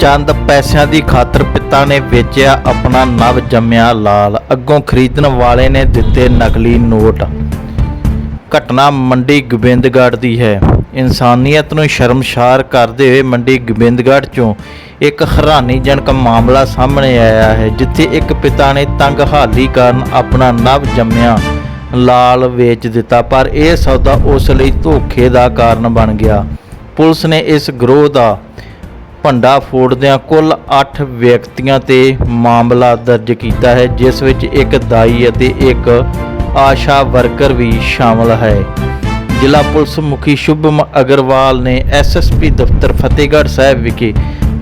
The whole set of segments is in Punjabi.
ਚੰਦ ਪੈਸਿਆਂ ਦੀ ਖਾਤਰ ਪਿਤਾ ਨੇ ਵੇਚਿਆ ਆਪਣਾ ਨਵ ਜੰਮਿਆ ਲਾਲ। ਅੱਗੋਂ ਖਰੀਦਣ ਵਾਲੇ ਨੇ ਦਿੱਤੇ ਨਕਲੀ ਨੋਟ। ਘਟਨਾ ਮੰਡੀ ਗੋਬਿੰਦਗੜ੍ਹ ਦੀ ਹੈ। ਇਨਸਾਨੀਅਤ ਨੂੰ ਸ਼ਰਮਸ਼ਾਰ ਕਰਦੇ ਹੋਏ ਮੰਡੀ ਗੋਬਿੰਦਗੜ੍ਹ ਚੋਂ ਇੱਕ ਹੈਰਾਨੀਜਨਕ ਮਾਮਲਾ ਸਾਹਮਣੇ ਆਇਆ ਹੈ, ਜਿੱਥੇ ਇੱਕ ਪਿਤਾ ਨੇ ਤੰਗ ਹਾਲੀ ਕਾਰਨ ਆਪਣਾ ਨਵ ਜੰਮਿਆ ਲਾਲ ਵੇਚ ਦਿੱਤਾ, ਪਰ ਇਹ ਸੌਦਾ ਉਸ ਲਈ ਧੋਖੇ ਦਾ ਕਾਰਨ ਬਣ ਗਿਆ। ਪੁਲਿਸ ਨੇ ਇਸ ਗਰੋਹ ਦਾ ਭੰਡਾ ਫੋੜਦਿਆਂ ਕੁੱਲ 8 ਵਿਅਕਤੀਆਂ ਤੇ ਮਾਮਲਾ ਦਰਜ ਕੀਤਾ ਹੈ, ਜਿਸ ਵਿੱਚ ਇੱਕ ਦਾਈ ਅਤੇ ਇੱਕ ਆਸ਼ਾ ਵਰਕਰ ਵੀ ਸ਼ਾਮਲ ਹੈ। ਜ਼ਿਲ੍ਹਾ ਪੁਲਿਸ ਮੁਖੀ ਸ਼ੁਭਮ ਅਗਰਵਾਲ ਨੇ ਐਸਐਸਪੀ ਦਫ਼ਤਰ ਫਤਿਹਗੜ੍ਹ ਸਾਹਿਬ ਵਿਖੇ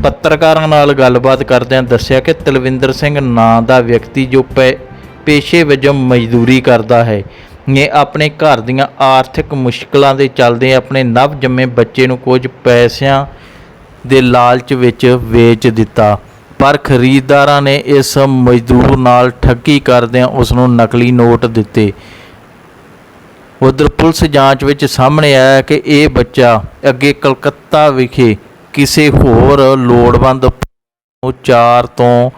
ਪੱਤਰਕਾਰਾਂ ਨਾਲ ਗੱਲਬਾਤ ਕਰਦਿਆਂ ਦੱਸਿਆ ਕਿ ਤਲਵਿੰਦਰ ਸਿੰਘ ਨਾਂ ਦਾ ਵਿਅਕਤੀ ਜੋ ਪੇ- ਪੇਸ਼ੇ ਵਜੋਂ ਮਜ਼ਦੂਰੀ ਕਰਦਾ ਹੈ, ਨੇ ਆਪਣੇ ਘਰ ਦੀਆਂ ਆਰਥਿਕ ਮੁਸ਼ਕਲਾਂ ਦੇ ਚੱਲਦੇ ਆਪਣੇ ਨਵ ਜੰਮੇ ਬੱਚੇ ਨੂੰ ਕੁਝ ਪੈਸਿਆਂ ਦੇ ਲਾਲਚ ਵਿੱਚ ਵੇਚ ਦਿੱਤਾ। ਪਰ ਖਰੀਦਦਾਰਾਂ ਨੇ ਇਸ ਮਜ਼ਦੂਰ ਨਾਲ ਠੱਗੀ ਕਰਦਿਆਂ ਉਸ ਨੂੰ ਨਕਲੀ ਨੋਟ ਦਿੱਤੇ। ਉਧਰ ਪੁਲਿਸ ਜਾਂਚ ਵਿੱਚ ਸਾਹਮਣੇ ਆਇਆ ਕਿ ਇਹ ਬੱਚਾ ਅੱਗੇ ਕਲਕੱਤਾ ਵਿਖੇ ਕਿਸੇ ਹੋਰ ਲੋੜਵੰਦ ਨੂੰ 4 ਤੋਂ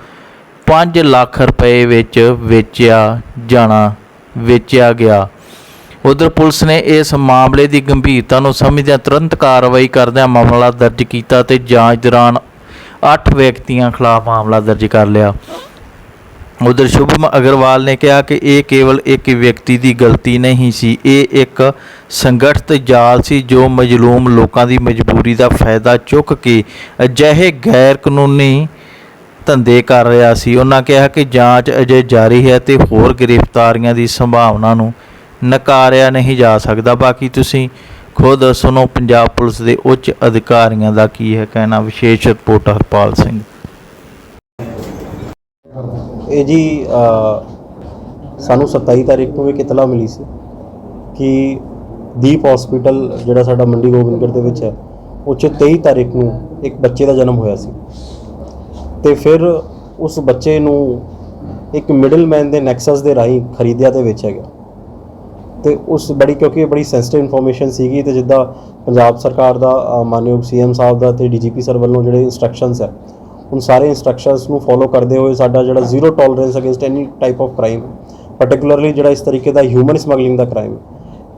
5 ਲੱਖ ਰੁਪਏ ਵਿੱਚ ਵੇਚਿਆ ਜਾਣਾ, ਵੇਚਿਆ ਗਿਆ। ਉਧਰ ਪੁਲਿਸ ਨੇ ਇਸ ਮਾਮਲੇ ਦੀ ਗੰਭੀਰਤਾ ਨੂੰ ਸਮਝਦਿਆਂ ਤੁਰੰਤ ਕਾਰਵਾਈ ਕਰਦਿਆਂ ਮਾਮਲਾ ਦਰਜ ਕੀਤਾ ਤੇ ਜਾਂਚ ਦੌਰਾਨ 8 ਵਿਅਕਤੀਆਂ ਖਿਲਾਫ ਮਾਮਲਾ ਦਰਜ ਕਰ ਲਿਆ। ਉਧਰ ਸ਼ੁਭਮ ਅਗਰਵਾਲ ਨੇ ਕਿਹਾ ਕਿ ਇਹ ਕੇਵਲ ਇੱਕ ਵਿਅਕਤੀ ਦੀ ਗਲਤੀ ਨਹੀਂ ਸੀ, ਇਹ ਇੱਕ ਸੰਗਠਿਤ ਜਾਲ ਸੀ ਜੋ ਮਜਲੂਮ ਲੋਕਾਂ ਦੀ ਮਜਬੂਰੀ ਦਾ ਫਾਇਦਾ ਚੁੱਕ ਕੇ ਅਜਿਹੇ ਗੈਰ ਕਾਨੂੰਨੀ ਧੰਦੇ ਕਰ ਰਿਹਾ ਸੀ। ਉਹਨਾਂ ਕਿਹਾ ਕਿ ਜਾਂਚ ਅਜੇ ਜਾਰੀ ਹੈ ਤੇ ਹੋਰ ਗ੍ਰਿਫਤਾਰੀਆਂ ਦੀ ਸੰਭਾਵਨਾ ਨੂੰ ਨਕਾਰਿਆ ਨਹੀਂ ਜਾ ਸਕਦਾ। ਬਾਕੀ ਤੁਸੀਂ ਖੁਦ ਸੁਣੋ, ਪੰਜਾਬ ਪੁਲਿਸ ਦੇ ਉੱਚ ਅਧਿਕਾਰੀਆਂ ਦਾ ਕੀ ਹੈ ਕਹਿਣਾ, ਵਿਸ਼ੇਸ਼ ਰਿਪੋਰਟ ਹਰਪਾਲ ਸਿੰਘ। ਇਹ ਜੀ ਸਾਨੂੰ 27 ਤਾਰੀਖ ਨੂੰ ਇੱਕ ਇਤਲਾ ਮਿਲੀ ਸੀ ਕਿ ਦੀਪ ਹਸਪੀਟਲ ਜਿਹੜਾ ਸਾਡਾ ਮੰਡੀ ਗੋਬਿੰਦਗੜ੍ਹ ਦੇ ਵਿੱਚ ਹੈ, ਉਹ 'ਚ 23 ਤਾਰੀਖ ਨੂੰ ਇੱਕ ਬੱਚੇ ਦਾ ਜਨਮ ਹੋਇਆ ਸੀ। ਤੇ ਫਿਰ ਉਸ ਬੱਚੇ ਨੂੰ ਇੱਕ ਮਿਡਲਮੈਨ ਦੇ ਨੈਕਸਸ ਦੇ ਰਾਹੀਂ ਖਰੀਦਿਆ ਤੇ ਵੇਚਿਆ ਗਿਆ। ਤੇ ਉਸ ਬੜੀ ਕਿਉਂਕਿ ਇਹ ਬੜੀ ਸੈਂਸਿਟਿਵ ਇਨਫੋਰਮੇਸ਼ਨ ਸੀਗੀ ਤੇ ਜਿੱਦਾਂ ਪੰਜਾਬ ਸਰਕਾਰ ਦਾ ਅ, ਮਾਨਯੋਗ ਸੀਐਮ ਸਾਹਿਬ ਦਾ ਤੇ ਡੀਜੀਪੀ ਸਰ ਵੱਲੋਂ ਜਿਹੜੇ ਇਨਸਟਰਕਸ਼ਨਸ ਹੈ ਉਨ ਸਾਰੇ ਇਨਸਟਰਕਸ਼ਨਸ ਨੂੰ ਫੋਲੋ ਕਰਦੇ ਹੋਏ ਸਾਡਾ ਜਿਹੜਾ zero tolerance against any type of crime particularly ਜਿਹੜਾ ਇਸ ਤਰੀਕੇ ਦਾ ਹਿਊਮਨ ਸਮਗਲਿੰਗ ਦਾ ਕ੍ਰਾਈਮ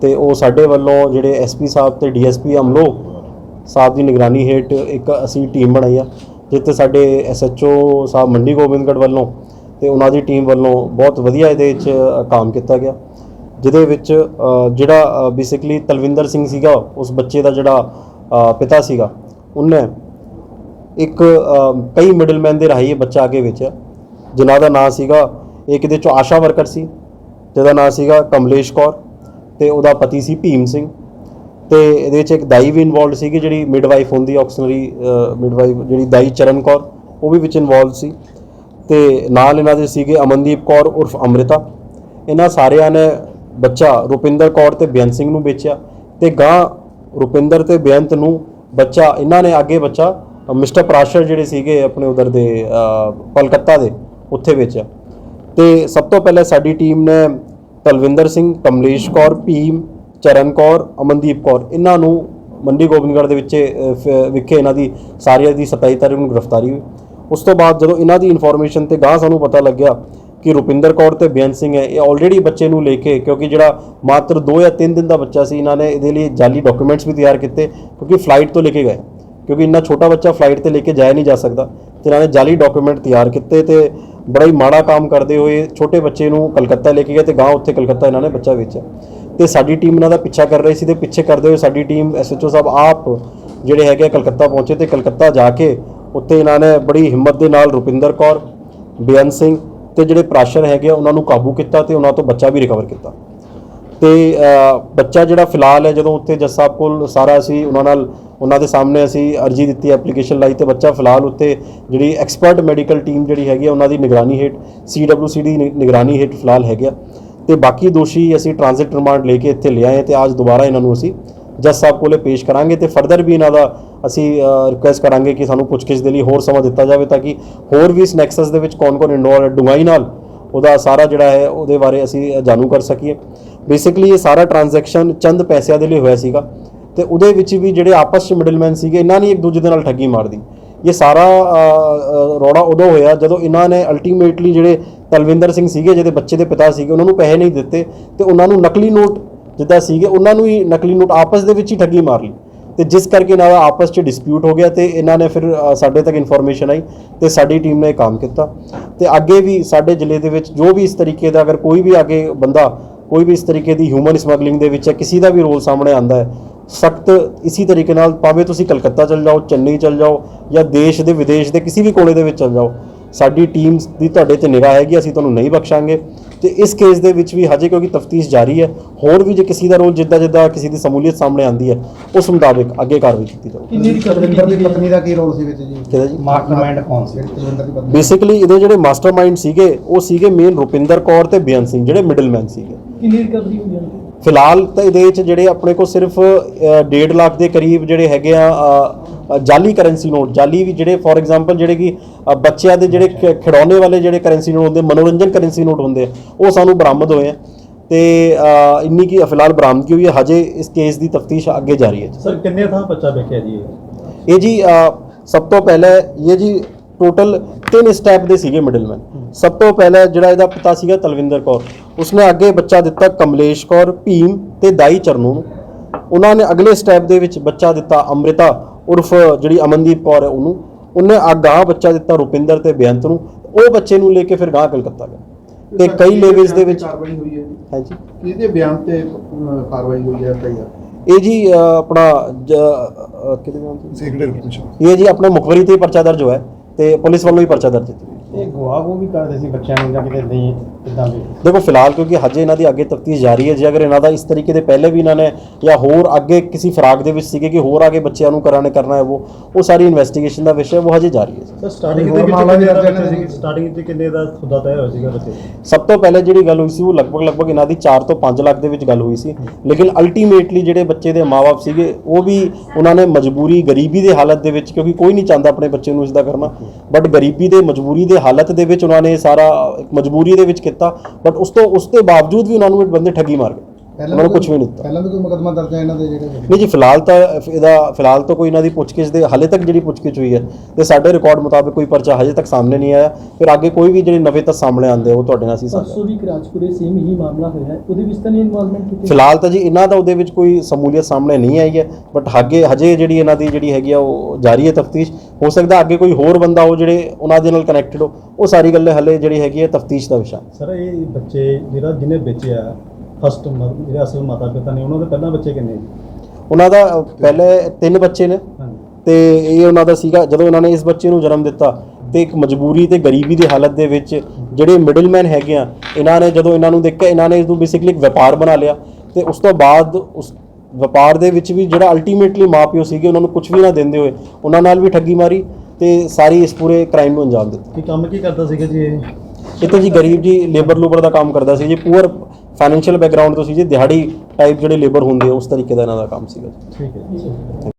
ਤੇ ਉਹ ਸਾਡੇ ਵੱਲੋਂ ਜਿਹੜੇ ਐਸਪੀ ਸਾਹਿਬ ਤੇ ਡੀਐਸਪੀ ਅਮਲੋ ਸਾਹਿਬ ਦੀ ਨਿਗਰਾਨੀ ਹੇਠ ਇੱਕ ਅਸੀਂ ਟੀਮ ਬਣਾਈ ਆ ਜਿੱਥੇ ਸਾਡੇ ਐਸਐਚਓ ਸਾਹਿਬ ਮੰਡੀ ਗੋਬਿੰਦਗੜ੍ਹ ਵੱਲੋਂ ਤੇ ਉਹਨਾਂ ਦੀ ਟੀਮ ਵੱਲੋਂ ਬਹੁਤ ਵਧੀਆ ਇਹਦੇ ਵਿੱਚ ਕੰਮ ਕੀਤਾ ਗਿਆ। ਜਿਹਦੇ ਵਿੱਚ ਜਿਹੜਾ ਬੇਸਿਕਲੀ ਤਲਵਿੰਦਰ ਸਿੰਘ ਸੀਗਾ, ਉਸ ਬੱਚੇ ਦਾ ਜਿਹੜਾ ਪਿਤਾ ਸੀਗਾ, ਉਹਨੇ ਇੱਕ ਕਈ ਮਿਡਲਮੈਨ ਦੇ ਰਾਹੀਂ ਇਹ ਬੱਚਾ ਅੱਗੇ ਵੇਚਿਆ ਜਿਨ੍ਹਾਂ ਦਾ ਨਾਂ ਸੀਗਾ ਇੱਕ ਦੇ ਚੋਂ ਆਸ਼ਾ ਵਰਕਰ ਸੀ, ਜਿਹਦਾ ਨਾਂ ਸੀਗਾ ਕਮਲੇਸ਼ ਕੌਰ, ਤੇ ਉਹਦਾ ਪਤੀ ਸੀ ਭੀਮ ਸਿੰਘ, ਤੇ ਇਹਦੇ ਵਿੱਚ ਇੱਕ ਦਾਈ ਵੀ ਇਨਵੋਲਡ ਸੀਗੀ, ਜਿਹੜੀ ਮਿਡਵਾਈਫ ਹੁੰਦੀ ਆਕਸ਼ਨਰੀ ਮਿਡਵਾਈਫ ਜਿਹੜੀ ਦਾਈ ਚਰਨ ਕੌਰ, ਉਹ ਵੀ ਵਿੱਚ ਇਨਵੋਲਡ ਸੀ, ਤੇ ਨਾਲ ਇਹਨਾਂ ਦੇ ਸੀਗੇ ਅਮਨਦੀਪ ਕੌਰ ਉਰਫ ਅੰਮ੍ਰਿਤਾ, ਇਹਨਾਂ ਸਾਰਿਆਂ ਨੇ ਬੱਚਾ ਰੁਪਿੰਦਰ ਕੌਰ ਤੇ ਬੇਅੰਤ ਸਿੰਘ ਨੂੰ ਵੇਚਿਆ ਤੇ ਗਾਂ ਰੁਪਿੰਦਰ ਤੇ ਬੇਅੰਤ ਨੂੰ ਬੱਚਾ ਇਹਨਾਂ ਨੇ ਅੱਗੇ ਬੱਚਾ ਮਿਸਟਰ ਪ੍ਰਾਸ਼ਰ ਜਿਹੜੇ ਸੀਗੇ ਆਪਣੇ ਉਧਰ ਦੇ ਅ, ਕੋਲਕਾਤਾ ਦੇ ਉੱਥੇ ਵੇਚਿਆ। ਤੇ ਸਭ ਤੋਂ ਪਹਿਲੇ ਸਾਡੀ ਟੀਮ ਨੇ ਤਲਵਿੰਦਰ ਸਿੰਘ ਕਮਲੇਸ਼ ਕੌਰ ਭੀਮ ਚਰਨ ਕੌਰ ਅਮਨਦੀਪ ਕੌਰ ਇਹਨਾਂ ਨੂੰ ਮੰਡੀ ਗੋਬਿੰਦਗੜ੍ਹ ਦੇ ਵਿੱਚ ਵਿਖੇ ਇਹਨਾਂ ਦੀ ਸਾਰਿਆਂ ਦੀ 27 ਤਾਰੀਖ ਨੂੰ ਗ੍ਰਿਫਤਾਰੀ ਹੋਈ। ਉਸ ਤੋਂ ਬਾਅਦ ਜਦੋਂ ਇਹਨਾਂ ਦੀ ਇਨਫੋਰਮੇਸ਼ਨ ਤੇ ਗਾਂ ਸਾਨੂੰ ਪਤਾ ਲੱਗਿਆ ਕਿ ਰੁਪਿੰਦਰ ਕੌਰ ਤੇ ਬੇਅੰਤ ਸਿੰਘ ਹੈ, ਇਹ ਆਲਰੇਡੀ ਬੱਚੇ ਨੂੰ ਲੈ ਕੇ, ਕਿਉਂਕਿ ਜਿਹੜਾ ਮਾਤਰ 2 ਜਾਂ 3 ਦਿਨ ਦਾ ਬੱਚਾ ਸੀ, ਇਹਨਾਂ ਨੇ ਇਹਦੇ ਲਈ ਜਾਲੀ ਡਾਕੂਮੈਂਟਸ ਵੀ ਤਿਆਰ ਕੀਤੇ, ਕਿਉਂਕਿ ਫਲਾਈਟ ਤੋਂ ਲੈ ਕੇ ਗਏ। ਕਿਉਂਕਿ ਇੰਨਾ ਛੋਟਾ ਬੱਚਾ ਫਲਾਈਟ ਤੇ ਲੈ ਕੇ ਜਾਇਆ ਨਹੀਂ ਜਾ ਸਕਦਾ, ਤੇ ਇਹਨਾਂ ਨੇ ਜਾਲੀ ਡਾਕੂਮੈਂਟ ਤਿਆਰ ਕੀਤੇ ਤੇ ਬੜਾ ਹੀ ਮਾੜਾ ਕੰਮ ਕਰਦੇ ਹੋਏ ਛੋਟੇ ਬੱਚੇ ਨੂੰ ਕਲਕੱਤਾ ਲੈ ਕੇ ਗਏ ਤੇ ਗਾਂ ਉੱਥੇ ਕਲਕੱਤਾ ਇਹਨਾਂ ਨੇ ਬੱਚਾ ਵੇਚਿਆ। ਤੇ ਸਾਡੀ ਟੀਮ ਇਹਨਾਂ ਦਾ ਪਿੱਛਾ ਕਰ ਰਹੀ ਸੀ ਤੇ ਪਿੱਛੇ ਕਰਦੇ ਹੋਏ ਸਾਡੀ ਟੀਮ ਐਸਐਚਓ ਸਾਹਿਬ ਆਪ ਜਿਹੜੇ ਹੈਗੇ ਆ ਕਲਕੱਤਾ ਪਹੁੰਚੇ ਤੇ ਕਲਕੱਤਾ ਜਾ ਕੇ ਉੱਥੇ ਇਹਨਾਂ ਨੇ ਬੜੀ ਹਿੰਮਤ ਦੇ ਨਾਲ ਰੁਪਿੰਦਰ ਕੌਰ, ਬੇਅੰਤ ਸਿੰਘ ਤੇ ਜਿਹੜੇ ਪ੍ਰਾਸ਼ਰ ਹੈਗੇ ਆ, ਉਹਨਾਂ ਨੂੰ ਕਾਬੂ ਕੀਤਾ ਤੇ ਉਹਨਾਂ ਤੋਂ ਬੱਚਾ ਵੀ ਰਿਕਵਰ ਕੀਤਾ। ਤੇ ਬੱਚਾ ਜਿਹੜਾ ਫਿਲਹਾਲ ਹੈ, ਜਦੋਂ ਉੱਥੇ ਜੱਜ ਸਾਹਿਬ ਕੋਲ ਸਾਰਾ ਅਸੀਂ ਉਹਨਾਂ ਨਾਲ, ਉਹਨਾਂ ਦੇ ਸਾਹਮਣੇ ਅਸੀਂ ਅਰਜੀ ਦਿੱਤੀ ਐਪਲੀਕੇਸ਼ਨ ਲਾਈ ਤੇ ਬੱਚਾ ਫਿਲਹਾਲ ਉੱਥੇ ਜਿਹੜੀ ਐਕਸਪਰਟ ਮੈਡੀਕਲ ਟੀਮ ਜਿਹੜੀ ਹੈਗੀ ਆ, ਉਹਨਾਂ ਦੀ ਨਿਗਰਾਨੀ ਹੇਠ ਸੀਡਬਲਯੂਸੀ ਦੀ ਨਿ- ਨਿਗਰਾਨੀ ਹੇਠ ਫਿਲਹਾਲ ਹੈਗਾ ਆ। ਤੇ ਬਾਕੀ ਦੋਸ਼ੀ ਅਸੀਂ ਟ੍ਰਾਂਜ਼ਿਟ ਰਿਮਾਂਡ ਲੈ ਕੇ ਇੱਥੇ ਲਿਆਏ ਤੇ ਅੱਜ ਦੁਬਾਰਾ ਇਹਨਾਂ ਨੂੰ ਅਸੀਂ ਜੱਜ ਸਾਹਿਬ ਕੋਲੇ ਪੇਸ਼ ਕਰਾਂਗੇ ਤੇ ਫਰਦਰ ਵੀ ਇਹਨਾਂ ਦਾ ਅਸੀਂ ਰਿਕੁਐਸਟ ਕਰਾਂਗੇ ਕਿ ਸਾਨੂੰ ਪੁੱਛਗਿੱਛ ਦੇ ਲਈ ਹੋਰ ਸਮਾਂ ਦਿੱਤਾ ਜਾਵੇ ਤਾਂ ਕਿ ਹੋਰ ਵੀ ਇਸ ਨੈਕਸਸ ਦੇ ਵਿੱਚ ਕੌਣ-ਕੌਣ ਇਨਵੋਲਵ ਹੈ ਡੂੰਘਾਈ ਨਾਲ ਉਹਦਾ ਸਾਰਾ ਜਿਹੜਾ ਹੈ ਉਹਦੇ ਬਾਰੇ ਅਸੀਂ ਜਾਣੂ ਕਰ ਸਕੀਏ। ਬੇਸਿਕਲੀ ਇਹ ਸਾਰਾ ਟ੍ਰਾਂਜੈਕਸ਼ਨ ਚੰਦ ਪੈਸਿਆਂ ਦੇ ਲਈ ਹੋਇਆ ਸੀਗਾ ਤੇ ਉਹਦੇ ਵਿੱਚ ਵੀ ਜਿਹੜੇ ਆਪਸ ਵਿੱਚ ਮਿਡਲਮੈਨ ਸੀਗੇ ਇਹਨਾਂ ਨੇ ਇੱਕ ਦੂਜੇ ਦੇ ਨਾਲ ਠੱਗੀ ਮਾਰਦੀ ਇਹ ਸਾਰਾ ਅ, ਉਦੋਂ ਹੋਇਆ ਜਦੋਂ ਇਹਨਾਂ ਨੇ ਅਲਟੀਮੇਟਲੀ ਜਿਹੜੇ ਤਲਵਿੰਦਰ ਸਿੰਘ ਸੀਗੇ ਜਿਹਦੇ ਬੱਚੇ ਦੇ ਪਿਤਾ ਸੀਗੇ ਉਹਨਾਂ ਨੂੰ ਪੈਸੇ ਨਹੀਂ ਦਿੱਤੇ ਤੇ ਉਹਨਾਂ ਨੂੰ ਨਕਲੀ ਨੋਟ ਜਿੱਦਾਂ ਸੀਗੇ, ਉਹਨਾਂ ਨੂੰ ਹੀ ਨਕਲੀ ਨੋਟ ਆਪਸ ਦੇ ਵਿੱਚ ਹੀ ਠੱਗੀ ਮਾਰ ਲਈ। ਤੇ ਜਿਸ ਕਰਕੇ ਇਹਨਾਂ ਦਾ ਆਪਸ 'ਚ ਡਿਸਪਿਊਟ ਹੋ ਗਿਆ ਤੇ ਇਹਨਾਂ ਨੇ ਫਿਰ ਸਾਡੇ ਤੱਕ ਇਨਫੋਰਮੇਸ਼ਨ ਆਈ ਤੇ ਸਾਡੀ ਟੀਮ ਨੇ ਇਹ ਕੰਮ ਕੀਤਾ। ਤੇ ਅੱਗੇ ਵੀ ਸਾਡੇ ਜ਼ਿਲ੍ਹੇ ਦੇ ਵਿੱਚ ਜੋ ਵੀ ਇਸ ਤਰੀਕੇ ਦਾ ਅਗਰ ਕੋਈ ਵੀ ਅੱਗੇ ਬੰਦਾ, ਕੋਈ ਵੀ ਇਸ ਤਰੀਕੇ ਦੀ ਹਿਊਮਨ ਸਮਗਲਿੰਗ ਦੇ ਵਿੱਚ ਹੈ ਕਿਸੇ ਦਾ ਵੀ ਰੋਲ ਸਾਹਮਣੇ ਆਂਦਾ ਹੈ, ਸਖਤ ਇਸੇ ਤਰੀਕੇ ਨਾਲ ਭਾਵੇਂ ਤੁਸੀਂ ਕਲਕੱਤਾ ਚਲ ਜਾਓ ਚੰਨੀ ਚਲ ਜਾਓ ਜਾਂ ਦੇਸ਼ ਦੇ, ਵਿਦੇਸ਼ ਦੇ ਕਿਸੇ ਵੀ ਕੋਨੇ ਦੇ ਵਿੱਚ ਚਲ ਜਾਓ, ਸਾਡੀ ਟੀਮ ਦੀ ਤੁਹਾਡੇ ਤੇ ਨਿਗਾਹ ਹੈਗੀ, ਅਸੀਂ ਤੁਹਾਨੂੰ ਨਹੀਂ ਬਖਸ਼ਾਂਗੇ। ਤੇ ਇਸ ਕੇਸ ਦੇ ਵਿੱਚ ਵੀ ਹਜੇ ਕਿਉਂਕਿ ਤਫਤੀਸ਼ ਜਾਰੀ ਹੈ ਹੋਰ ਵੀ ਜੇ ਕਿਸੇ ਦਾ ਰੋਲ ਜਿੱਦਾਂ ਜਿੱਦਾਂ ਕਿਸੇ ਦੀ ਸਮੂਲੀਅਤ ਸਾਹਮਣੇ ਆਂਦੀ ਹੈ ਉਸ ਮੁਤਾਬਿਕ ਅੱਗੇ ਕਾਰਵਾਈ ਕੀਤੀ ਜਾਊਗੀ। ਕਿੰਨੀ ਰਿਕਵਰੀ ਕੁਲਵਿੰਦਰ ਦੀ ਪਤਨੀ ਦਾ ਕੀ ਰੋਲ ਸੀ ਵਿੱਚ ਜੀ? ਕਿਹਦਾ ਜੀ? ਮਾਸਟਰਮਾਈਂਡ ਕੌਣ ਸੀ? ਕੁਲਵਿੰਦਰ ਦੀ ਪਤਨੀ ਬੇਸਿਕਲੀ ਇਹਦੇ ਜਿਹੜੇ ਮਾਸਟਰਮਾਈਂਡ ਸੀਗੇ ਉਹ ਸੀਗੇ ਮੇਨ ਰੁਪਿੰਦਰ ਕੌਰ ਤੇ ਬੇਅੰਤ ਸਿੰਘ ਜਿਹੜੇ ਮਿਡਲਮੈਨ ਸੀਗੇ। ਕਿੰਨੀ ਰਿਕਵਰੀ ਹੋਈ ਹੈ? ਫਿਲਹਾਲ ਤਾਂ ਇਹਦੇ ਵਿੱਚ ਜਿਹੜੇ ਆਪਣੇ ਕੋਲ ਸਿਰਫ 1.5 ਲੱਖ ਦੇ ਕਰੀਬ ਜਿਹੜੇ ਹੈਗੇ ਆ ਜਾਲੀ ਕਰੰਸੀ ਨੋਟ ਜਾਲੀ ਵੀ ਜਿਹੜੇ ਫੋਰ ਐਗਜ਼ਾਮਪਲ ਜਿਹੜੇ ਕਿ ਬੱਚਿਆਂ ਦੇ ਜਿਹੜੇ ਖਿਡੌਣੇ ਵਾਲੇ ਜਿਹੜੇ ਕਰੰਸੀ ਨੋਟ ਹੁੰਦੇ ਮਨੋਰੰਜਨ ਕਰੰਸੀ ਨੋਟ ਹੁੰਦੇ ਉਹ ਸਾਨੂੰ ਬਰਾਮਦ ਹੋਏ ਆ। ਤੇ ਇੰਨੀ ਕੀ ਫਿਲਹਾਲ ਬਰਾਮਦਗੀ ਹੋਈ ਹੈ ਹਜੇ ਇਸ ਕੇਸ ਦੀ ਤਫਤੀਸ਼ ਅੱਗੇ ਜਾਰੀ ਹੈ ਸਰ ਕਿੰਨੇ ਥਾਂ ਬੱਚਾ ਵੇਖਿਆ ਜੀ ਇਹ? ਜੀ ਸਭ ਤੋਂ ਪਹਿਲੇ ਇਹ ਜੀ ਟੋਟਲ ਤਿੰਨ ਸਟੈਪ ਦੇ ਸੀਗੇ ਮਿਡਲਮੈਨ ਸਭ ਤੋਂ ਪਹਿਲਾਂ ਜਿਹੜਾ ਇਹਦਾ ਪਿਤਾ ਸੀਗਾ ਤਲਵਿੰਦਰ ਕੌਰ ਉਸਨੇ ਅੱਗੇ ਬੱਚਾ ਦਿੱਤਾ ਕਮਲੇਸ਼ ਕੌਰ ਭੀਮ ਤੇ ਦਾਈ ਚਰਨੂ ਨੂੰ। ਉਹਨਾਂ ਨੇ ਅਗਲੇ ਸਟੈਪ ਦੇ ਵਿੱਚ ਬੱਚਾ ਦਿੱਤਾ ਅੰਮ੍ਰਿਤਾ ਉਰਫ ਜਿਹੜੀ ਅਮਨਦੀਪ ਕੌਰ ਹੈ ਉਹਨੂੰ ਉਹਨੇ ਅਗਾਹ ਬੱਚਾ ਦਿੱਤਾ ਰੁਪਿੰਦਰ ਤੇ ਬੇਅੰਤ ਨੂੰ ਉਹ ਬੱਚੇ ਨੂੰ ਲੈ ਕੇ ਫਿਰ ਗਾਂ ਕਲਕੱਤਾ ਗਿਆ। ਤੇ ਕਈ ਲੈਵਲਸ ਦੇ ਵਿੱਚ ਕਾਰਵਾਈ ਹੋਈ ਹੈ ਹਾਂਜੀ। ਕਿਹਦੇ ਬਿਆਨ ਤੇ ਕਾਰਵਾਈ ਹੋਈ ਹੈ ਭਈਆ? ਇਹ ਜੀ ਆਪਣਾ ਕਿਹਦੇ ਨਾਮ ਤੇ? ਸੈਕਟਰੀ ਇਹ ਜੀ ਆਪਣੇ ਮੁਖਬਰੀ ਤੇ ਪਰਚਾ ਦਰਜ ਹੋਇਆ ਹੈ ਤੇ ਪੁਲਿਸ ਵੱਲੋਂ ਹੀ ਪਰਚਾ ਦਰਜ ਕੀਤਾ ਇਹ ਗਵਾ ਗੋ ਵੀ ਕਰਦੇ ਸੀ ਬੱਚਿਆਂ ਨੂੰ ਜਾਂ ਕਿਤੇ ਨਹੀਂ। ਦੇਖੋ ਫਿਲਹਾਲ ਕਿਉਂਕਿ ਹਜੇ ਇਹਨਾਂ ਦੀ ਅੱਗੇ ਤਫਤੀਸ਼ ਜਾਰੀ ਹੈ ਜੇ ਅਗਰ ਇਹਨਾਂ ਦਾ ਇਸ ਤਰੀਕੇ ਦੇ ਪਹਿਲੇ ਵੀ ਇਹਨਾਂ ਨੇ ਜਾਂ ਹੋਰ ਅੱਗੇ ਕਿਸੇ ਫਰਾਗ ਦੇ ਵਿੱਚ ਸੀਗੇ ਕਿ ਹੋਰ ਅੱਗੇ ਬੱਚਿਆਂ ਨੂੰ ਕਰਾਣੇ ਕਰਨਾ ਹੈ ਉਹ ਉਹ ਸਾਰੀ ਇਨਵੈਸਟੀਗੇਸ਼ਨ ਦਾ ਵਿਸ਼ਾ ਉਹ ਹਜੇ ਜਾਰੀ ਹੈ। ਸਰ ਸਟਾਰਟਿੰਗ ਹੋਰ ਦੇ ਵਿੱਚ ਮਾਮਲਾ ਵੀ ਕਿੰਨੇ ਦਾ ਦਰਜ ਬੱਚੇ ਇਹਨਾਂ ਸੀ ਸਟਾਰਟਿੰਗ 'ਚ ਕਿੰਨੇ ਦਾ ਸੌਦਾ ਤੈਅ ਹੋਇਆ ਸੀਗਾ ਬੱਚੇ? ਸਭ ਤੋਂ ਪਹਿਲੇ ਜਿਹੜੀ ਗੱਲ ਹੋਈ ਸੀ ਉਹ ਲਗਭਗ ਲਗਭਗ ਇਹਨਾਂ ਦੀ 4 ਤੋਂ 5 ਲੱਖ ਦੇ ਵਿੱਚ ਗੱਲ ਹੋਈ ਸੀ। ਲੇਕਿਨ ਅਲਟੀਮੇਟਲੀ ਜਿਹੜੇ ਬੱਚੇ ਦੇ ਮਾਪੇ ਸੀਗੇ ਉਹ ਵੀ ਉਹਨਾਂ ਨੇ ਮਜਬੂਰੀ ਗਰੀਬੀ ਦੇ ਹਾਲਤ ਦੇ ਵਿੱਚ ਕਿਉਂਕਿ ਕੋਈ ਨਹੀਂ ਚਾਹੁੰਦਾ ਆਪਣੇ ਬੱਚੇ ਨੂੰ ਇਸ ਦਾ ਕਰਨਾ ਬਟ ਗਰੀਬੀ ਦੇ ਮਜਬੂਰੀ ਦੇ ਹਾਲਤ ਦੇ ਵਿੱਚ ਉਹਨਾਂ ਨੇ ਸਾਰਾ ਇੱਕ ਮਜਬੂਰੀ ਦੇ ਵਿੱਚ ਕੀਤਾ ਬਟ ਉਸ ਤੋਂ, ਉਸ ਦੇ ਬਾਵਜੂਦ ਵੀ ਉਹਨਾਂ ਨੂੰ ਇਹ ਬੰਦੇ ਠੱਗੀ ਮਾਰ ਗਏ। ਉਹਨਾਂ ਨੂੰ ਕੁਝ ਵੀ ਨਹੀਂ ਦਿੱਤਾ। ਪਹਿਲਾਂ ਵੀ ਕੋਈ ਮੁਕਦਮਾ ਦਰਜ ਹੈ ਇਹਨਾਂ ਦੇ ਜਿਹੜੇ ਨਹੀਂ ਜੀ ਫਿਲਹਾਲ ਤਾਂ ਇਹਦਾ ਫਿਲਹਾਲ ਤਾਂ ਕੋਈ ਇਹਨਾਂ ਦੀ ਪੁੱਛਗਿੱਛ ਦੇ ਹਾਲੇ ਤੱਕ ਜਿਹੜੀ ਪੁੱਛਗਿੱਛ ਹੋਈ ਹੈ ਤੇ ਸਾਡੇ ਰਿਕਾਰਡ ਮੁਤਾਬਕ ਕੋਈ ਪਰਚਾ ਹਜੇ ਤੱਕ ਸਾਹਮਣੇ ਨਹੀਂ ਆਇਆ। ਫਿਰ ਅੱਗੇ ਕੋਈ ਵੀ ਜਿਹੜੇ ਨਵੇਂ ਤਾਂ ਸਾਹਮਣੇ ਆਉਂਦੇ ਉਹ ਤੁਹਾਡੇ ਨਾਲ ਅਸੀਂ ਸਾਂਝਾ ਪਰਸੋਂ ਵੀ ਕਰਾਚਪੁਰੇ ਸੇਮ ਹੀ ਮਾਮਲਾ ਹੋਇਆ ਹੈ। ਉਹਦੇ ਵਿੱਚ ਤਾਂ ਨਹੀਂ ਇਨਵੋਲਵਮੈਂਟ ਕੀਤੀ? ਫਿਲਹਾਲ ਤਾਂ ਜੀ ਇਹਨਾਂ ਦਾ ਉਹਦੇ ਵਿੱਚ ਕੋਈ ਸਮੂਲੀਅਤ ਸਾਹਮਣੇ ਨਹੀਂ ਆਈ ਹੈ ਬਟ ਅੱਗੇ ਹਜੇ ਜਿਹੜੀ ਇਹਨਾਂ ਦੀ ਜਿਹੜੀ ਹੈਗੀ ਆ ਉਹ ਜਾਰੀ ਹੈ ਤਫਤੀਸ਼। ਹੋ ਸਕਦਾ ਅੱਗੇ ਕੋਈ ਹੋਰ ਬੰਦਾ ਹੋ ਜਿਹੜੇ ਉਹਨਾਂ ਦੇ ਨਾਲ ਕਨੈਕਟਡ ਹੋ ਉਹ ਸਾਰੀ ਗੱਲੇ ਹਲੇ ਜਿਹੜੀ ਹੈਗੀ ਹੈ ਤਫਤੀਸ਼ ਦਾ ਵਿਸ਼ਾ। ਸਰ ਇਹ ਬੱਚੇ ਜਿਹੜਾ ਜਿਹਨੇ ਵੇਚਿਆ ਫਸਟ ਜਿਹੜੇ ਅਸਲ ਮਾਤਾ ਪਿਤਾ ਨੇ ਉਹਨਾਂ ਦੇ ਪਹਿਲਾਂ ਬੱਚੇ ਕਿੰਨੇ ਜੀ ਉਹਨਾਂ ਦਾ ਪਹਿਲੇ ਤਿੰਨ ਬੱਚੇ ਨੇ। ਤੇ ਇਹ ਉਹਨਾਂ ਦਾ ਸੀਗਾ ਜਦੋਂ ਇਹਨਾਂ ਨੇ ਇਸ ਬੱਚੇ ਨੂੰ ਜਨਮ ਦਿੱਤਾ ਤੇ ਇੱਕ ਮਜਬੂਰੀ ਤੇ ਗਰੀਬੀ ਦੀ ਹਾਲਤ ਦੇ ਵਿੱਚ ਜਿਹੜੇ ਮਿਡਲਮੈਨ ਹੈਗੇ ਆ ਇਹਨਾਂ ਨੇ ਜਦੋਂ ਇਹਨਾਂ ਨੂੰ ਦੇਖਿਆ ਇਹਨਾਂ ਨੇ ਇਸ ਨੂੰ ਬੇਸਿਕਲੀ ਇੱਕ ਵਪਾਰ ਬਣਾ ਲਿਆ। ਤੇ ਉਸ ਤੋਂ ਬਾਅਦ ਉਸ ਵਪਾਰ ਦੇ ਵਿੱਚ ਵੀ ਜਿਹੜਾ ਅਲਟੀਮੇਟਲੀ ਮਾਪਿਓ ਸੀਗੇ ਉਹਨਾਂ ਨੂੰ ਕੁਝ ਵੀ ਨਾ ਦਿੰਦੇ ਹੋਏ ਉਹਨਾਂ ਨਾਲ ਵੀ ਠੱਗੀ ਮਾਰੀ ਤੇ ਸਾਰੀ ਇਸ ਪੂਰੇ ਕ੍ਰਾਈਮ ਨੂੰ ਅੰਜਾਮ ਦਿੱਤਾ। ਕੀ ਕੰਮ ਕੀ ਕਰਦਾ ਸੀਗਾ ਜੀ ਇਹ? ਇਹ ਤਾਂ ਜੀ ਗਰੀਬ ਜੀ ਲੇਬਰ ਲੂਬਰ ਦਾ ਕੰਮ ਕਰਦਾ ਸੀ ਜੀ ਪੂਅਰ ਫਾਈਨੈਂਸ਼ੀਅਲ ਬੈਕਗ੍ਰਾਉਂਡ ਤੋਂ ਸੀ ਜੀ, ਦਿਹਾੜੀ ਟਾਈਪ ਜਿਹੜੇ ਲੇਬਰ ਹੁੰਦੇ ਆ, ਉਸ ਤਰੀਕੇ ਦਾ ਇਹਨਾਂ ਦਾ ਕੰਮ ਸੀਗਾ ਠੀਕ ਹੈ।